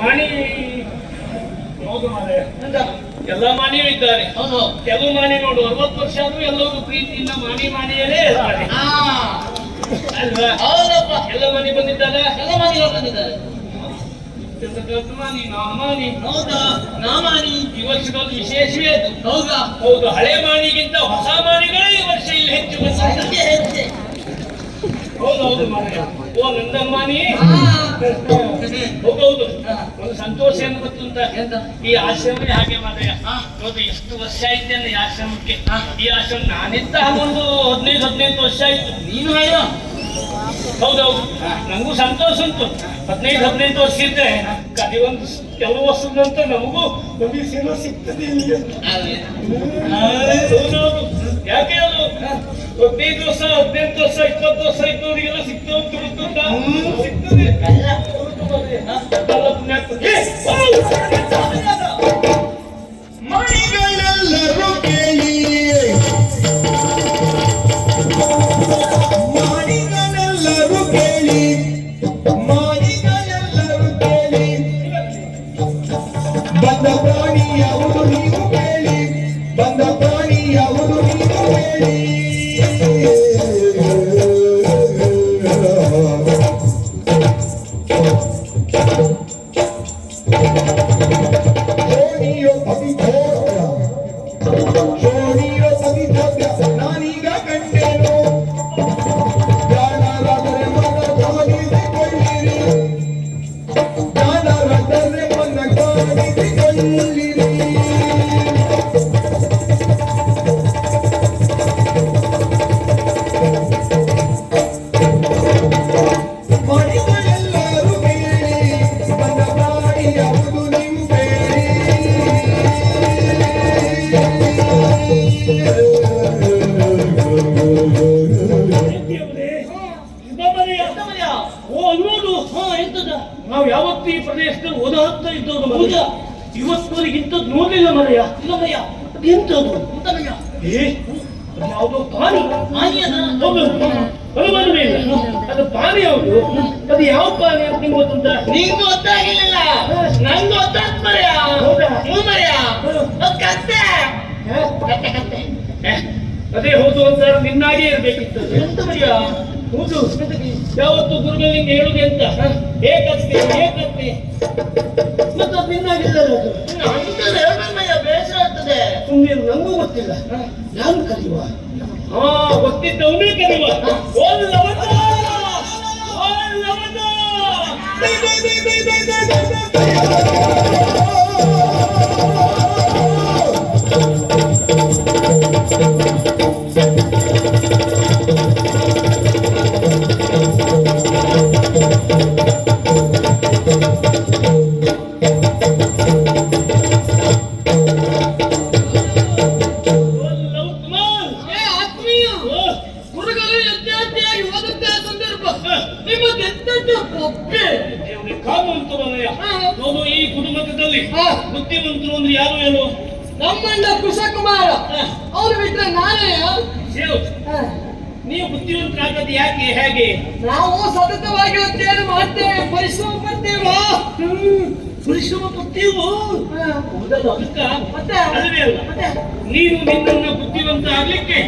ಮಣಿ ಹೌದು ಮಾರಾಯ? ಎಲ್ಲ ಮಾನಿಯೂ ಇದ್ದಾರೆ. ಹೌದು. ಕೆಲವು ಮಾನಿ ನೋಡು ಅರವತ್ತು ವರ್ಷ ಆದ್ರೂ ಎಲ್ಲರೂ ಪ್ರೀತಿಯಿಂದ ಮಾನಿ ಮಾನಿಯಲ್ಲೇ ಇರ್ತಾರೆ. ಆ, ಅಲ್ವಾ? ಹೌದಪ್ಪ. ಎಲ್ಲ ಮನೆ ಬಂದಿದ್ದಾರೆ? ಎಲ್ಲ ಮಂದಿಗಳು ಬಂದಿದ್ದಾರೆ. ಮಾನಿ ಮಾನಿ. ಹೌದಾ? ನಾಮಾನಿ ಈ ವರ್ಷದೊಂದು ವಿಶೇಷವೇ ಅದು ಹೌದಾ? ಹೌದು ಹಳೆ ಮಾಣಿಗಿಂತ ಹೊಸ ಮಾಣಿಗಳೇ ಈ ವರ್ಷ ಇಲ್ಲಿ ಹೆಚ್ಚು ಬಂದಿದ್ದಾರೆ ಸಂಖ್ಯೆ ಹೆಚ್ಚೆ. ಹೌದು ಹೌದು ಮಾರಾಯ ಓ ನಂದಮ್ಮಾನಿ ಹೋಗೌದು ಒಂದು ಸಂತೋಷ ಏನು ಗೊತ್ತುಂಟ? ಈ ಆಶ್ರಮವೇ ಹಾಗೆ ಮಾರಾಯ ಹಾ. ಹೌದು ಎಷ್ಟು ವರ್ಷ ಆಯ್ತೇನೆ ಈ ಆಶ್ರಮಕ್ಕೆ? ಈ ಆಶ್ರಮ ನಾನಿದ್ದ ಒಂದು ಹದಿನೈದು ಹದಿನೈದು ವರ್ಷ ಆಯ್ತು. ನೀನು ಹೇಳು ಹೌದೌದು. ನಂಗೂ ಸಂತೋಷ ಉಂಟು. ಹದಿನೈದು ಹದಿನೈದು ವರ್ಷ ಇದ್ರೆ ಕದಿ ಒಂದು ಕೆಲವು ವರ್ಷದಂತ ನಮಗೂ ನಮಗೆ ಸಿನಿಮಾ ಸಿಗ್ತದೆ ಇಲ್ಲಿ ಅಂತ. ಹೌದೌದು. ಯಾಕೆ ಅದು? ಹದಿನೈದು ವರ್ಷ ಹದಿನೆಂಟು ವರ್ಷ ಇಪ್ಪತ್ತು ವರ್ಷ ಇದ್ದವರಿಗೆಲ್ಲ ಸಿಗ್ತಾ ಉಂಟು ಗೊತ್ತುಂಟಾ ಎಂತವಯ್ಯ ಏ ಅದು ಯಾವುದೋ ಪಾನಿ. ಅದ ಹೌದು ಇಲ್ಲ. ಅದು ಪಾನಿ ಯಾವುದು? ಅದು ಯಾವ ಪಾನಿ ಅಂತ ನಿಮ್ಗೆ ಗೊತ್ತುಂಟ? ನಿಂಗೂ ಗೊತ್ತಾಗಿಲ್ಲ ನಂಗೂ ಗೊತ್ತಾತ್ ಮರ್ಯ ಹೌದಾ? ಹ್ಞೂ ಮರ್ಯ ಅದ್ ಕತ್ತೆ? ಕತ್ತೆ ಕತ್ತೆ. ಅದೇ ಹೌದು ಅಂತ ನಿನ್ನಾಗೆ ಇರ್ಬೇಕಿತ್ತು. ಎಂತ ಮರ್ಯ ಹೌದು ಯಾವತ್ತು ಗುರುಗಳಿಗೆ ಹೇಳುದು ಎಂತ ಏಕತ್ತೆ ಏಕತ್ತೆ ಮತ್ತೆ ಅದು ನಿನ್ನಾಗಿದ್ದಲ್ಲ ಅದು ಹೇಳ್ಬೇಕಯ್ಯ ಬೇಸರ ಆಗ್ತದೆ ಸುಮ್ಮನೆ ನಂಗೂ ಗೊತ್ತಿಲ್ಲ ನಾನು ಕಲಿಯುವ ಹಾ ಗೊತ್ತಿದ್ದವನೇ ಕಲಿಯುವ ಒಲ್ಲವನ ಒಲ್ಲವನ ಕಾಮವಂತರಲ್ಲಯ್ಯ ನೋಡು ಈ ಕುಟುಂಬದಲ್ಲಿ. ಬುದ್ಧಿವಂತರು ಅಂದ್ರೆ ಯಾರು ಹೇಳು? ನಮ್ಮಣ್ಣ ಕುಶಕುಮಾರ. ಅವ್ರು ಬಿಟ್ರೆ ನಾನೇ? ಸೇವ್ ನೀವು ಬುದ್ಧಿವಂತರಾಗದು ಯಾಕೆ ಹೇಗೆ? ನಾವು ಸತತವಾಗಿ ಅಧ್ಯಯನ ಮಾಡ್ತೇವೆ ಪರಿಶ್ರಮ ಪಡ್ತೇವಾ? ಪರಿಶ್ರಮ ಪಡ್ತೀವೋ? ನೀನು ನಿನ್ನನ್ನು ಬುದ್ಧಿವಂತ ಆಗ್ಲಿಕ್ಕೆ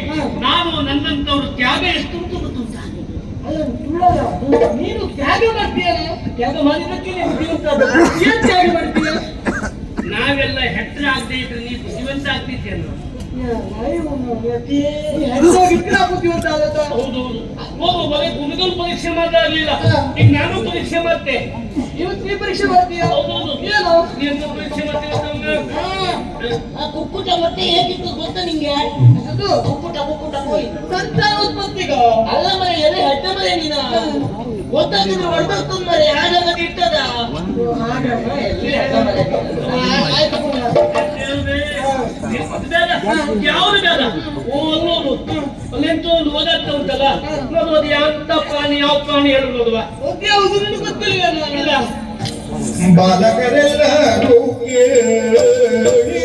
ನಾನು ನನ್ನಂತವ್ರ ತ್ಯಾಗ ಎಷ್ಟು ಅಂತ ಗೊತ್ತುಂಟ? ನೀನು ತ್ಯಾಗ ಮಾಡ್ತೀಯಲ್ಲ ತ್ಯಾಗ ಮಾಡಿದಕ್ಕೆ ನೀನು ಆದ. ಏನ್ ತ್ಯಾಗ ಮಾಡ್ತೀಯ? ನಾವೆಲ್ಲ ಹೆತ್ರ ಆಗದೆ ಇದ್ರೆ ನೀನು ಜೀವಂತ ಹೌದು ಹೌದು. ಹೋಗು ಬರೀ ಗುರುಗಳು ಪರೀಕ್ಷೆ ಮಾಡ್ಲಿಲ್ಲ ಈಗ ನಾನು ಪರೀಕ್ಷೆ ಮಾಡ್ತೆ. ಇವತ್ತು ನೀ ಪರೀಕ್ಷೆ ಮಾಡ್ತೀಯ? ಹೌದು ಏನು ನೀನು ಪರೀಕ್ಷೆ ಮಾಡ್ತೇವೆ ಆ ಕುಕ್ಕುಟ ಮತ್ತೆ ಹೇಗಿತ್ತು ಗೊತ್ತಾ ನಿಂಗೆ? ಅದು ಕುಕ್ಕುಟ ಕುಕ್ಕುಟ ಕೋಯಿ ಸಂತಾನೋತ್ಪತ್ತಿಗ? ಅಲ್ಲ ಮರೆ ಎಲ್ಲಿ ನೀನ ಗೊತ್ತಾಗಿದ್ರೆ ಹೊಡೆದೋಗ್ತದ ಮರೆ ಹಾಗಾಗ ಇಟ್ಟದ. ಯಾವ್ದು ಬೇಡ. ಓದೋದು ಅನ್ನೋದು ಓದತ್ತ ಉಂಟಲ್ಲ. ನೋಡು ಅದು ಯಾವ ಪ್ರಾಣಿ ಯಾವ ಪ್ರಾಣಿ ಹೇಳು ನೋಡುವ. ಗೊತ್ತಿಲ್ಲ ಬಾಲಕರೆಲ್ಲ ಕೇಳಿರಿ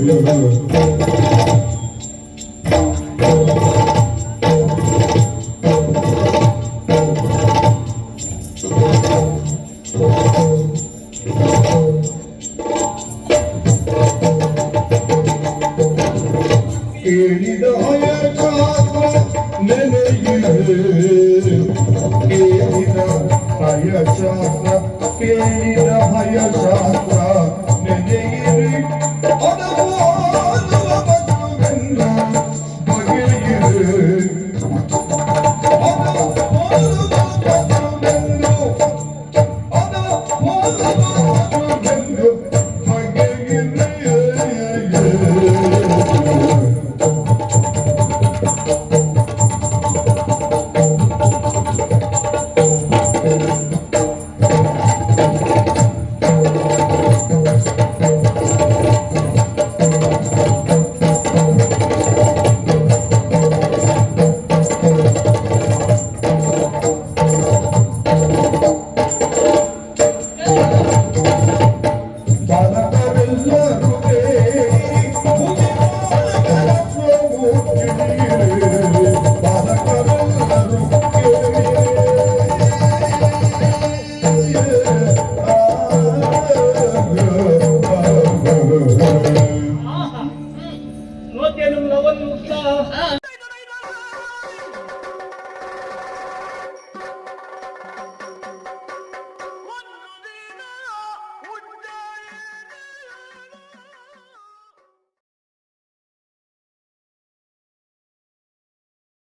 Yeah, yeah, yeah. hayır şahsa